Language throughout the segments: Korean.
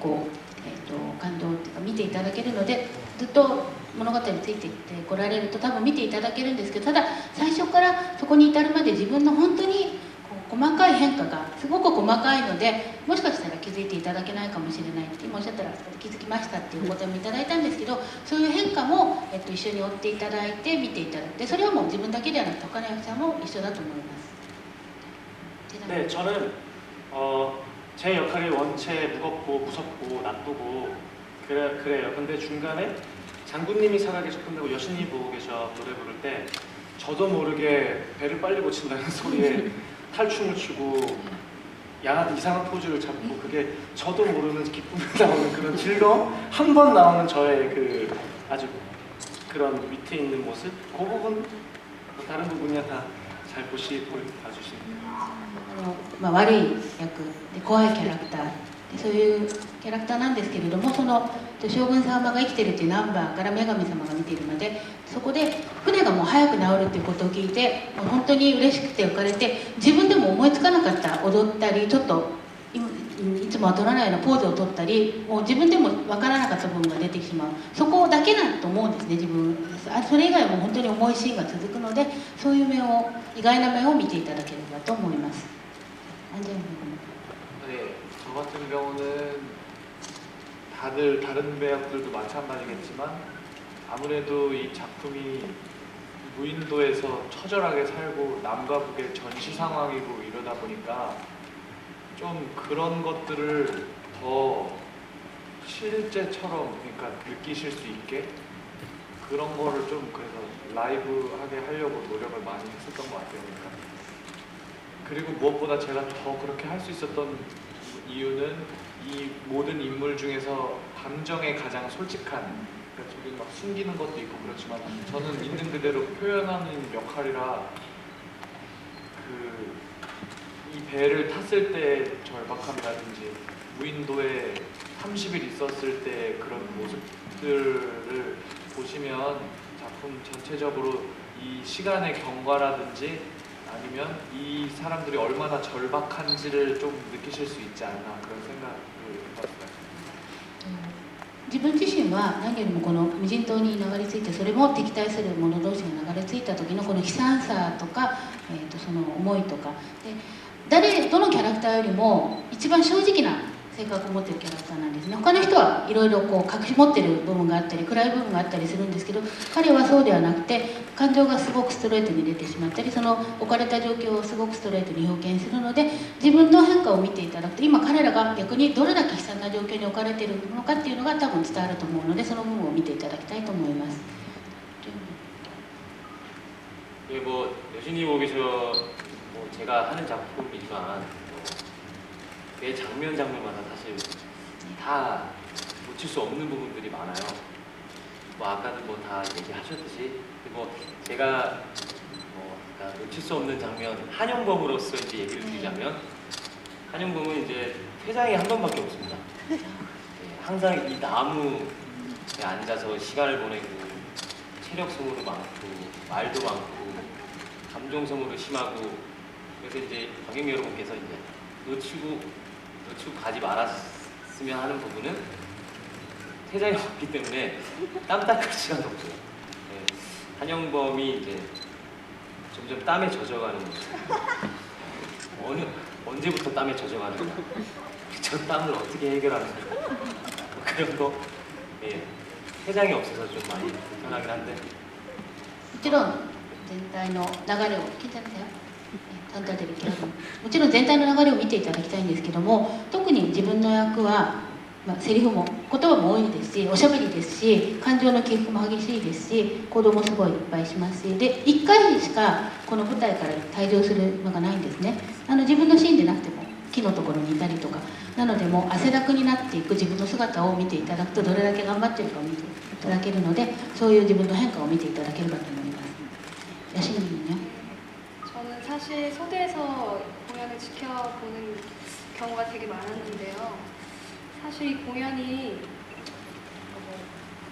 こう、えー、と感動っていうか見ていただけるのでずっと物語についていってこられると多分見ていただけるんですけどただ最初からそこに至るまで自分の本当にこう細かい変化がすごく細かいのでもしかしたら気づいていただけないかもしれないって今おっしゃったら気づきましたっていうお答えもいただいたんですけどそういう変化も、えっと、一緒に追っていただいて見ていただいてそれはもう自分だけではなくて他の役者も一緒だと思います。 네, 저는 어, 제 역할이 원체 무겁고 무섭고 나쁘고 그래, 그래요. 근데 중간에 장군님이 살아계셨다고 여신이 보고 계셔 노래 부를 때 저도 모르게 배를 빨리 고친다는 소리에 탈춤을 추고 야한 이상한 포즈를 잡고 그게 저도 모르는 기쁨이 나오는 그런 즐거움 한 번 나오는 저의 그 아주 그런 밑에 있는 모습? 그 부분 뭐 다른 부분이야 다 잘 보시 봐주시면 あのまあ、悪い役で怖いキャラクターでそういうキャラクターなんですけれどもその将軍様が生きてるっていうナンバーから女神様が見ているのでそこで船がもう早く治るっていうことを聞いてもう本当に嬉しくて浮かれて自分でも思いつかなかった踊ったりちょっと いいつもは取らないようなポーズを取ったりもう自分でも分からなかった部分が出てしまうそこだけなんと思うんですね自分あそれ以外はもう本当に重いシーンが続くのでそういう面を意外な面を見ていただければと思います。 안재현 네, 저 같은 경우는 다들 다른 배역들도 마찬가지겠지만 아무래도 이 작품이 무인도에서 처절하게 살고 남과 북의 전시 상황이고 이러다 보니까 좀 그런 것들을 더 실제처럼 그러니까 느끼실 수 있게 그런 거를 좀 그래서 라이브하게 하려고 노력을 많이 했었던 것 같아요. 그러니까 그리고 무엇보다 제가 더 그렇게 할 수 있었던 이유는 이 모든 인물 중에서 감정에 가장 솔직한 그러니까 저기 막 숨기는 것도 있고 그렇지만 저는 있는 그대로 표현하는 역할이라 그 이 배를 탔을 때 절박함이라든지 무인도에 30일 있었을 때 그런 모습들을 보시면 작품 전체적으로 이 시간의 경과라든지 아니면 이 사람들이 얼마나 절박한지를 좀 느끼실 수 있지 않나 그런 생각을 해봤어요. 自分自身は何よりもこの無人島に流れ着いてそれも敵対する者同士が流れ着いた時のこの悲惨さとか、えー、とその思いとかで 誰どのキャラクターよりも一番正直な性格を持ってるキャラクターなんですね他の人はいろいろこう隠し持ってる部分があったり暗い部分があったりするんですけど彼はそうではなくて感情がすごくストレートに出てしまったりその置かれた状況をすごくストレートに表現するので自分の変化を見ていただくと今彼らが逆にどれだけ悲惨な状況に置かれているのかっていうのが多分伝わると思うのでその部分を見ていただきたいと思います。 예, 뭐 여신이 보고 계셔 뭐 제가 하는 작품이지만 뭐, 매 장면 장면마다 사실 다 놓칠 수 없는 부분들이 많아요. 뭐 아까도 뭐 다 얘기하셨듯이 그리고 제가 뭐 아까 놓칠 수 없는 장면 한영범으로서 이제 얘기를 드리자면 한영범은 이제 퇴장이 한 번밖에 없습니다. 예, 항상 이 나무에 앉아서 시간을 보내고 체력 소모도 많고 말도 많고 감정 소모도 심하고 그래서 이제 관객 여러분께서 이제 놓치고 놓치고 가지 말았으면 하는 부분은 퇴장이 없기 때문에 땀 닦을 시간도 없어요. 네, 한영범이 이제 점점 땀에 젖어가는 모습. 어느 언제부터 땀에 젖어가는가? 저 땀을 어떻게 해결하는가? 뭐 그런 거. 예, 퇴장이 없어서 좀 많이 불편하긴 한데 もちろん全体の流れを聞いちゃったよ 単体でもちろん全体の流れを見ていただきたいんですけども特に自分の役は、まあ、セリフも言葉も多いですしおしゃべりですし感情の起伏も激しいですし行動もすごいいっぱいしますしで1回しかこの舞台から退場するのがないんですね。あの自分のシーンでなくても木のところにいたりとかなのでもう汗だくになっていく自分の姿を見ていただくとどれだけ頑張ってるかを見ていただけるのでそういう自分の変化を見ていただければと思います。ヤシのね。 사실 소대에서 공연을 지켜보는 경우가 되게 많았는데요. 사실 이 공연이 뭐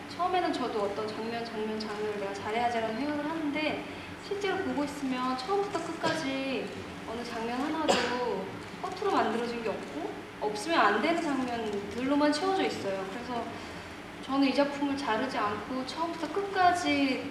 처음에는 저도 어떤 장면, 장면, 장면을 내가 잘해야지라는 생각을 하는데 실제로 보고 있으면 처음부터 끝까지 어느 장면 하나도 허투루 만들어진 게 없고 없으면 안 되는 장면들로만 채워져 있어요. 그래서 저는 이 작품을 자르지 않고 처음부터 끝까지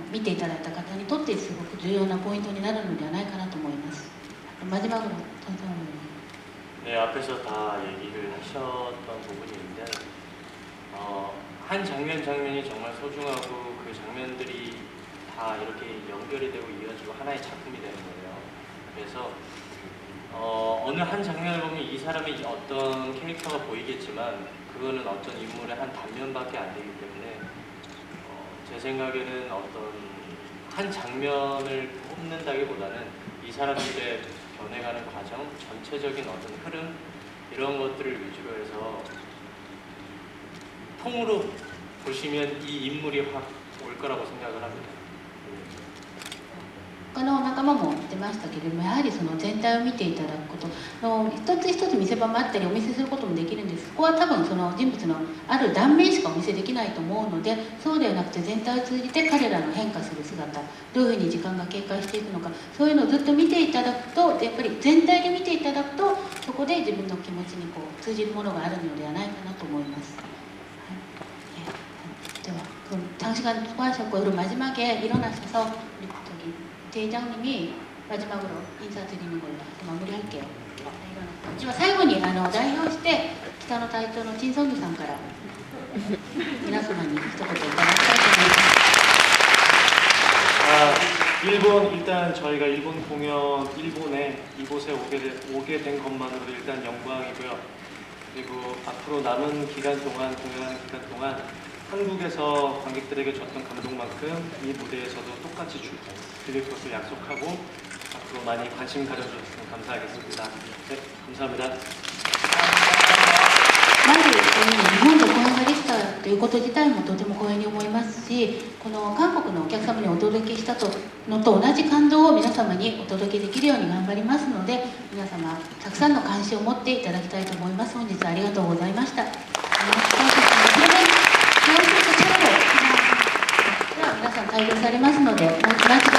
見ていただいた方にとってすごく重要なポイントになるのではないかなと思います。マジマグロトントン 네, 앞에서 다 얘기를 하셨던 부분인데 어, 한 장면 장면이 정말 소중하고 그 장면들이 다 이렇게 연결이 되고 이어지고 하나의 작품이 되는 거예요. 그래서 어, 어느 한 장면을 보면 이 사람이 어떤 캐릭터가 보이겠지만 그거는 어떤 인물의 한 단면밖에 안 되기 때문에 어, 제 생각에는 어떤 한 장면을 뽑는다기보다는 이 사람들의 변해가는 과정, 전체적인 어떤 흐름 이런 것들을 위주로 해서 통으로 보시면 이 인물이 확 올 거라고 생각을 합니다. 他の仲間も言ってましたけれどもやはりその全体を見ていただくことの一つ一つ見せ場もあったりお見せすることもできるんですそこは多分その人物のある断面しかお見せできないと思うのでそうではなくて全体を通じて彼らの変化する姿どういうふうに時間が経過していくのかそういうのをずっと見ていただくとでやっぱり全体で見ていただくとそこで自分の気持ちにこう通じるものがあるのではないかなと思います。네. 네. 그럼 장시간 수고하셨고 그리고 마지막에 일어나셔서 우리 저기 대장님이 마지막으로 인사드리는 걸로 마무리할게요. 네, 일어나. 지금 最後にあの代表して北の隊長の陳성규さんから皆様に一言いただきたいと思います。 아, 일본 일단 저희가 일본 공연 일본에 이곳에 오게, 되- 오게 된 것만으로도 일단 영광이고요. 그리고 앞으로 남은 기간 동안 공연하는 기간 동안 한국에서 관객들에게 줬던 감동만큼 이 무대에서도 똑같이 줄 드릴 것을 약속하고 앞으로 많이 관심 가져주셨으면 감사하겠습니다. 네, 감사합니다. まず、日本で公演ができたということ自体もとても光栄に思いますしこの韓国のお客様にお届けしたとのと同じ感動を皆様にお届けできるように頑張りますので皆様たくさんの関心を持っていただきたいと思います本日はありがとうございました。 さん開業されますので、お待ちくださ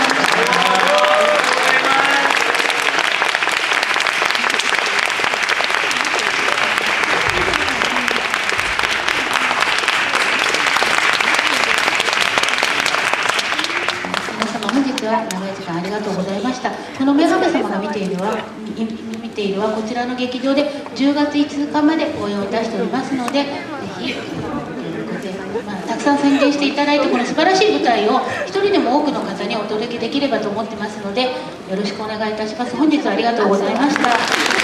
この女神様が見ているは見ているはこちらの劇場で10月5日まで応援をいたしておりますのでくさん宣伝していただいてこの素晴らしい舞台を一人でも多くの方にお届けできればと思ってますのでよろしくお願いいたします。本日はありがとうございました。